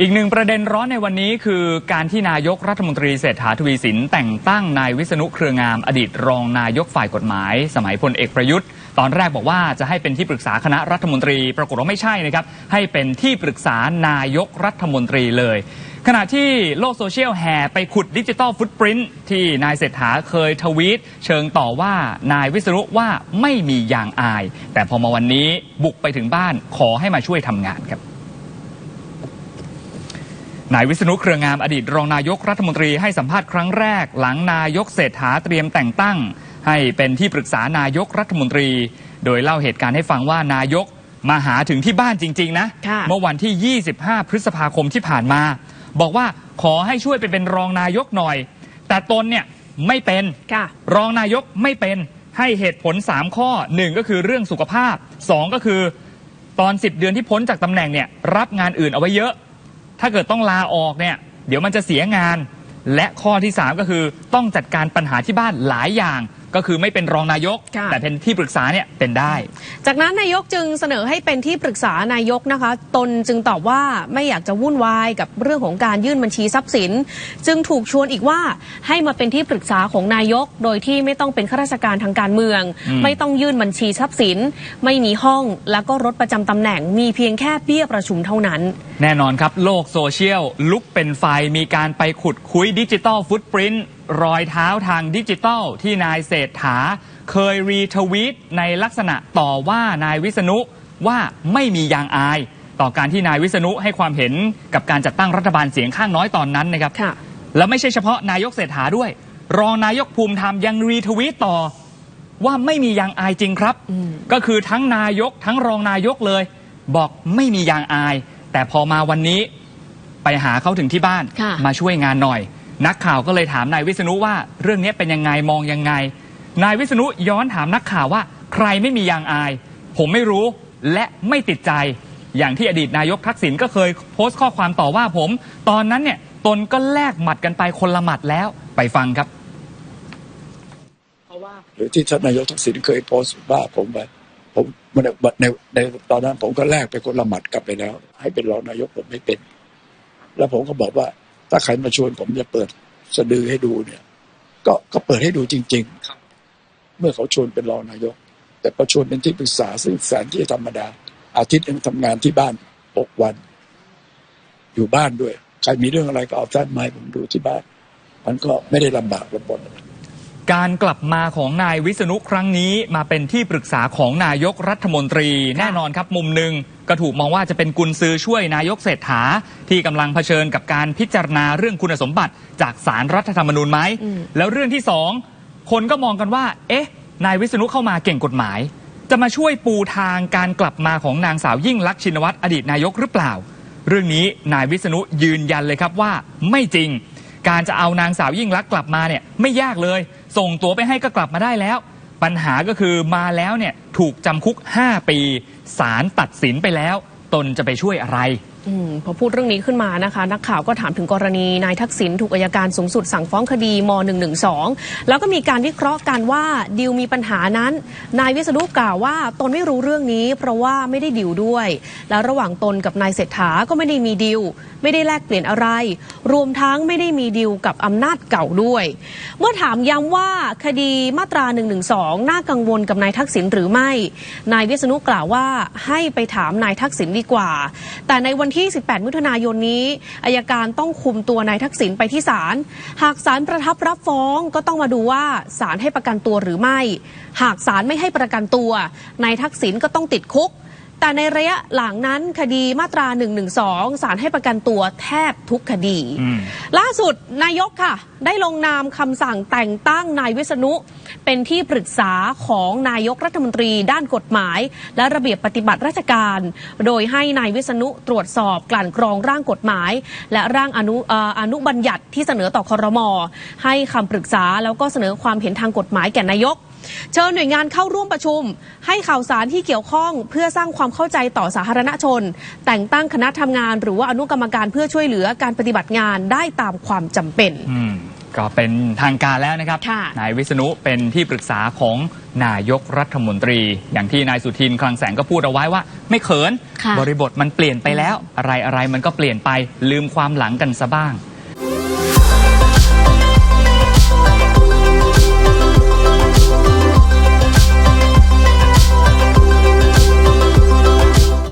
อีกหนึ่งประเด็นร้อนในวันนี้คือการที่นายกรัฐมนตรีเศรษฐาทวีสิน แต่งตั้งนายวิษณุเครืองาม อดีตรองนายกฝ่ายกฎหมาย สมัยพลเอกประยุทธ์ ตอนแรกบอกว่าจะให้เป็นที่ปรึกษาคณะรัฐมนตรี ปรากฏว่าไม่ใช่นะครับ ให้เป็นที่ปรึกษานายกรัฐมนตรีเลย ขณะที่โลกโซเชียลแห่ไปขุดดิจิตอลฟุตปรินท์ที่นายเศรษฐาเคยทวีต เชิงต่อว่านายวิษณุว่าไม่มียางอาย แต่พอมาวันนี้บุกไปถึงบ้านขอให้มาช่วยทำงานครับ นายวิษณุเครืองามอดีตรองนายกรัฐมนตรีให้สัมภาษณ์ครั้งแรก หลังนายกเศรษฐาเตรียมแต่งตั้ง ให้เป็นที่ปรึกษานายกรัฐมนตรี โดยเล่าเหตุการณ์ให้ฟังว่านายกมาหาถึงที่บ้านจริง ๆ นะค่ะเมื่อวันที่ 25 พฤษภาคมที่ผ่านมา บอกว่าขอให้ช่วยไปเป็นรองนายกหน่อย แต่ตนเนี่ยไม่เป็นค่ะรองนายกไม่เป็นให้เหตุผล 3 ข้อ 1 ก็คือเรื่องสุขภาพ 2 ก็คือตอน 10 เดือนที่พ้นจากตำแหน่งเนี่ยรับงานอื่นเอาไว้เยอะ ถ้าเกิดต้องลาออกเนี่ยเดี๋ยวมันจะเสียงาน และข้อที่ 3 ก็คือต้องจัดการปัญหาที่บ้านหลายอย่าง ก็คือไม่เป็นรองนายก ค่ะ แต่เป็นที่ปรึกษาเนี่ยเป็นได้ จากนั้นนายกจึงเสนอให้เป็นที่ปรึกษานายกนะคะ ตนจึงตอบว่าไม่อยากจะวุ่นวายกับเรื่องของการยื่นบัญชีทรัพย์สิน จึงถูกชวนอีกว่าให้มาเป็นที่ปรึกษาของนายก โดยที่ไม่ต้องเป็นข้าราชการทางการเมือง อืม ไม่ต้องยื่นบัญชีทรัพย์สิน ไม่มีห้องแล้วก็รถประจำตำแหน่งมีเพียงแค่เบี้ยประชุมเท่านั้น แน่นอนครับ โลกโซเชียลลุกเป็นไฟมีการไปขุดคุยดิจิตอลฟุตปรินต์ รอยเท้าทางดิจิตอลที่นายเศรษฐา เคยรีทวีตในลักษณะต่อว่านายวิษณุว่าไม่มียางอาย ต่อการที่นายวิษณุให้ความเห็นกับการจัดตั้งรัฐบาลเสียงข้างน้อยตอนนั้นนะครับค่ะแล้วไม่ใช่เฉพาะนายกเศรษฐาด้วย รองนายกภูมิธรรมยังรีทวีตต่อว่าไม่มียางอายจริงครับอืมก็คือทั้งนายกทั้งรองนายกเลย บอกไม่มียางอาย แต่พอมาวันนี้ไปหาเขาถึงที่บ้านค่ะมาช่วยงานหน่อย นักข่าวก็เลยถามนายวิษณุว่าเรื่องนี้เป็นยังไงมองยังไง นายวิษณุย้อนถามนักข่าวว่า ใครไม่มียางอาย ผมไม่รู้และไม่ติดใจ อย่างที่อดีตนายกทักษิณก็เคยโพสต์ข้อความต่อว่าผม ตอนนั้นเนี่ยตนก็แลกหมัดกันไปคนละหมัดแล้วไปฟังครับหรือที่ท่านนายกทักษิณเคยโพสต์ว่าผมไปผมในในในตอนนั้นผมก็แลกไปคนละหมัดกลับไปแล้ว ให้เป็นรองนายกผมไม่เป็น แล้วผมก็บอกว่า ถ้าใครมาชวนผมจะเปิดสะดือให้ดูเนี่ย ก็ก็เปิดให้ดูจริง ๆ เมื่อเขาชวนเป็นรองนายก แต่พอชวนเป็นที่ปรึกษาซึ่งแสนที่ธรรมดา อาทิตย์หนึงทำงานที่บ้านหกวัน อยู่บ้านด้วย ใครมีเรื่องอะไรก็เอาท่านมาให้ผมดูที่บ้าน มันก็ไม่ได้ลำบากลำบนอะไร การกลับมาของนายวิษณุครั้งนี้มาเป็นที่ปรึกษาของนายกรัฐมนตรี แน่นอนครับมุมหนึ่งก็ถูกมองว่าจะเป็นกุญซือช่วยนายกเศรษฐา ที่กำลังเผชิญกับการพิจารณาเรื่องคุณสมบัติจากสารรัฐธรรมนูญไหมอืมแล้วเรื่องที่สองคนก็มองกันว่า เอ๊ะ นายวิษณุเข้ามาเก่งกฎหมาย จะมาช่วยปูทางการกลับมาของนางสาวยิ่งลักษณ์ชินวัตรอดีตนายกหรือเปล่า เรื่องนี้นายวิษณุยืนยันเลยครับว่าไม่จริง การจะเอานางสาวยิ่งลักษณ์กลับมาเนี่ยไม่ยากเลย ส่งตัวไปให้ก็กลับมาได้แล้ว ปัญหาก็คือมาแล้วเนี่ยถูกจำคุก 5 ปีศาลตัดสินไปแล้ว ตนจะไปช่วยอะไร อมพอพูดเรื่องนี้ขึ้นมานะคะ นักข่าวก็ถามถึงกรณีนายทักษิณถูกอายการสูงสุดสั่งฟ้องคดีม .112 แล้วก็มีการวิเคราะห์กันว่าดิวมีปัญหานั้น นายวิษณุกล่าวว่าตนไม่รู้เรื่องนี้ เพราะว่าไม่ได้ดิวด้วย แล้วระหว่างตนกับนายเศรษฐาก็ไม่ได้มีดิวไม่ได้แลกเปลี่ยนอะไร รวมทั้งไม่ได้มีดิวกับอำนาจเก่าด้วย เมื่อถามย้ำว่าคดีมาตรา 112 น่ากังวลกับนายทักษิณหรือไม่ นายวิษณุกล่าวว่าให้ไปถามนายทักษิณดีกว่า แต่ในวันที่ 18 มิถุนายนนี้อายการต้องคุมตัวนายทักษิณไปที่ศาล หากศาลประทับรับฟ้องก็ต้องมาดูว่าศาลให้ประกันตัวหรือไม่ หากศาลไม่ให้ประกันตัวนายทักษิณก็ต้องติดคุก แต่ในระยะหลังนั้นคดีมาตรา 112 ศาลให้ประกันตัวแทบทุกคดีอืมล่าสุดนายกค่ะ ได้ลงนามคำสั่งแต่งตั้งนายวิษณุ เป็นที่ปรึกษาของนายกรัฐมนตรีด้านกฎหมาย และระเบียบปฏิบัติราชการ โดยให้นายวิษณุตรวจสอบกลั่นกรองร่างกฎหมาย และร่างอนุเอ่ออนุบัญญัติที่เสนอต่อคอรมอให้คำปรึกษาแล้วก็เสนอความเห็นทางกฎหมายแก่นายก เชิญหน่วยงานเข้าร่วมประชุม ให้ข่าวสารที่เกี่ยวข้อง เพื่อสร้างความเข้าใจต่อสาธารณชน แต่งตั้งคณะทำงาน หรือว่าอนุกรรมการเพื่อช่วยเหลือการปฏิบัติงานได้ตามความจำเป็นอืมก็เป็นทางการแล้วนะครับค่ะนายวิษณุเป็นที่ปรึกษาของนายกรัฐมนตรี อย่างที่นายสุทินคลังแสงก็พูดเอาไว้ว่า ไม่เขินค่ะบริบทมันเปลี่ยนไปแล้ว อะไรอะไรมันก็เปลี่ยนไปลืมความหลังกันซะบ้าง